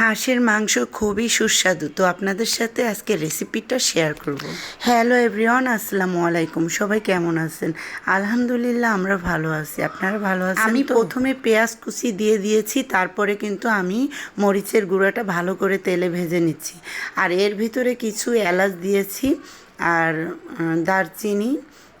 হাঁসের মাংস খুবই সুস্বাদু। তো আপনাদের সাথে আজকে রেসিপিটা শেয়ার করব। হ্যালো এভরিওয়ান আসসালামু আলাইকুম। সবাই কেমন আছেন? আলহামদুলিল্লাহ আমরা ভালো আছি। আপনারা ভালো আছেন আমি প্রথমে পেঁয়াজ কুচি দিয়ে দিয়েছি তারপরে কিন্তু আমি মরিচের গুঁড়াটা ভালো করে তেলে ভেজে নিচ্ছি। আর এর ভিতরে কিছু এলাচ দিয়েছি আর দারচিনি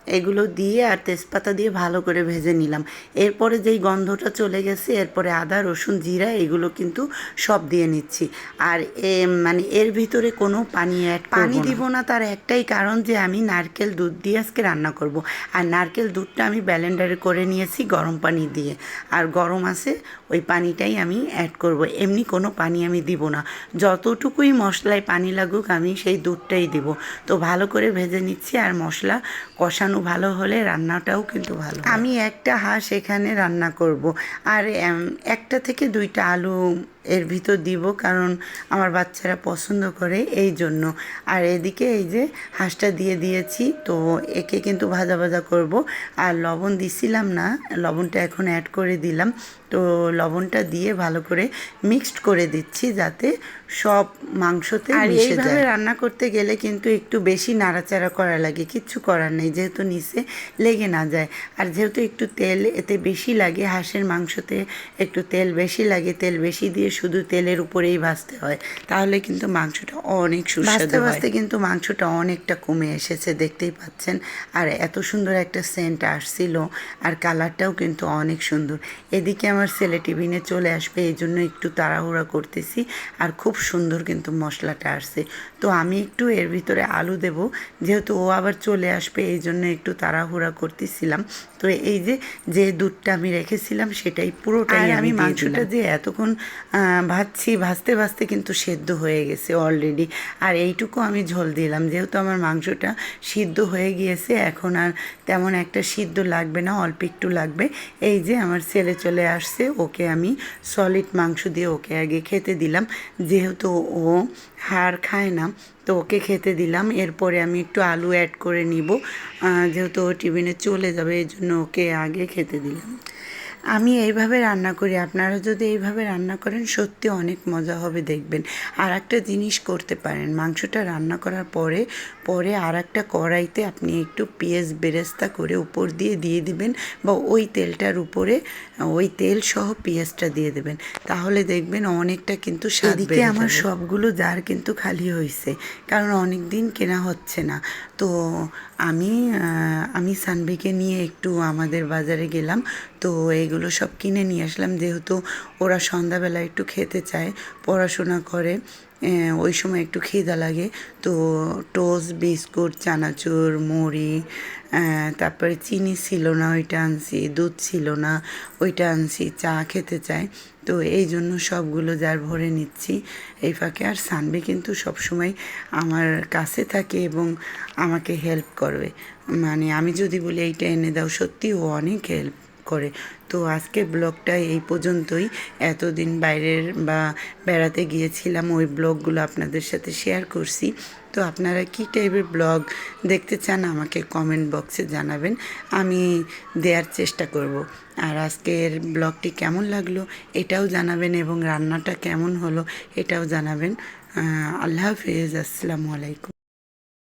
এগুলো দিয়ে আর তেজপাতা দিয়ে ভালো করে ভেজে নিলাম। এরপরে যেই গন্ধটা চলে গেছে এরপরে আদা রসুন জিরা এগুলো কিন্তু সব দিয়ে নিচ্ছি। আর এ মানে এর ভিতরে কোনো পানি অ্যাড পানি দিব না তার একটাই কারণ যে আমি নারকেল দুধ দিয়ে আজকে রান্না করব। আর নারকেল দুধটা আমি ব্যালেন্ডারে করে নিয়েছি গরম পানি দিয়ে। আর গরম আছে ওই পানিটাই আমি অ্যাড করব। এমনি কোনো পানি আমি দিব না। যতটুকুই মশলায় পানি লাগুক আমি সেই দুধটাই দিব। তো ভালো করে ভেজে নিচ্ছি আর মশলা কষানো ভালো হলে রান্নাটাও কিন্তু ভালো আমি একটা হাঁস এখানে রান্না করব। আর একটা থেকে দুইটা আলু এর ভিতর দিব কারণ আমার বাচ্চারা পছন্দ করে এই জন্য। আর এদিকে এই যে হাঁসটা দিয়ে দিয়েছি তো একে কিন্তু ভাজা ভাজা করব। আর লবণ দিছিলাম না লবণটা এখন অ্যাড করে দিলাম। তো লবণটা দিয়ে ভালো করে মিক্সড করে দিচ্ছি যাতে সব মাংসতে আর মিশে যায়। রান্না করতে গেলে কিন্তু একটু বেশি নাড়াচাড়া করা লাগে কিচ্ছু করার নেই যেহেতু নিচে লেগে না যায়। আর যেহেতু একটু তেল এতে বেশি লাগে হাঁসের মাংসতে একটু তেল বেশি লাগে তেল বেশি দিয়ে শুধু তেলের উপরেই ভাজতে হয় তাহলে কিন্তু মাংসটা অনেক সুস্বাদু ভাজতে কিন্তু মাংসটা অনেকটা কমে এসেছে দেখতেই পাচ্ছেন। আর এত সুন্দর একটা সেন্ট আসছিল আর কালারটাও কিন্তু অনেক সুন্দর। এদিকে আমার ছেলে টিফিনে চলে আসবে এই জন্য একটু তাড়াহুড়া করতেছি আর খুব সুন্দর কিন্তু মশলাটা আসছে। তো আমি একটু এর ভিতরে আলু দেব যেহেতু ও আবার চলে আসবে এই জন্য একটু তাড়াহুড়া করতেছিলাম। তো এই যে যে দুধটা আমি রেখেছিলাম সেটাই পুরোটাই আমি মাংসটা যে এতক্ষণ ভাজছি, ভাজতে ভাজতে কিন্তু সেদ্ধ হয়ে গেছে অলরেডি আর এইটুকু আমি ঝোল দিলাম। যেহেতু আমার মাংসটা সিদ্ধ হয়ে গিয়েছে, এখন আর তেমন একটা সিদ্ধ লাগবে না, অল্প একটু লাগবে। এই যে আমার ছেলে চলে আসছে, ওকে আমি সলিড মাংস দিয়ে ওকে আগে খেতে দিলাম। যেহেতু ও হাড় খায় না, তো ওকে খেতে দিলাম। এরপরে আমি একটু আলু অ্যাড করে নিব। যেহেতু ও টিফিনে চলে যাবে এই জন্য ওকে আগে খেতে দিলাম। আমি এইভাবে রান্না করি। আপনারা যদি এইভাবে রান্না করেন সত্যি অনেক মজা হবে দেখবেন। আর একটা জিনিস করতে পারেন। মাংসটা রান্না করার পরে পরে আর একটা কড়াইতে আপনি একটু পেঁয়াজ বেরেস্তা করে উপর দিয়ে দিয়ে দিবেন বা ওই তেলটার উপরে ওই তেল সহ পেঁয়াজটা দিয়ে দেবেন। তাহলে দেখবেন অনেকটা কিন্তু এদিকে আমার সবগুলো জার কিন্তু খালি হয়েছে কারণ অনেক দিন কেনা হচ্ছে না। তো আমি আমি সানভিকে নিয়ে একটু আমাদের বাজারে গেলাম। তো এগুলো সব কিনে নিয়ে আসলাম, যেহেতু ওরা সন্ধ্যাবেলা একটু খেতে চায়, পড়াশোনা করে। ওই সময় একটু খিদা লাগে। তো টোস্ট, বিস্কুট, চানাচুর, মুড়ি তারপরে চিনি ছিল না, ওইটা আনছি, দুধ ছিল না, ওইটা আনছি, চা খেতে চায় তো এই জন্য সবগুলো যার ভরে নিচ্ছি। এই ফাঁকে আর সানবি কিন্তু সবসময় আমার কাছে থাকে এবং আমাকে হেল্প করবে। মানে আমি যদি বলি এইটা এনে দাও, সত্যি ও অনেক হেল্প করে। তো আজকের ব্লগটা এই পর্যন্তই। এতদিন বাইরের বা বেড়াতে গিয়েছিলাম, ওই ব্লগগুলো আপনাদের সাথে শেয়ার করছি। তো আপনারা কী টাইপের ব্লগ দেখতে চান আমাকে কমেন্ট বক্সে জানাবেন, আমি দেওয়ার চেষ্টা করব। আর আজকের ব্লগটি কেমন লাগল এটাও জানাবেন এবং রান্নাটা কেমন হলো এটাও জানাবেন। আল্লাহ হাফেজ, আসসালামু আলাইকুম।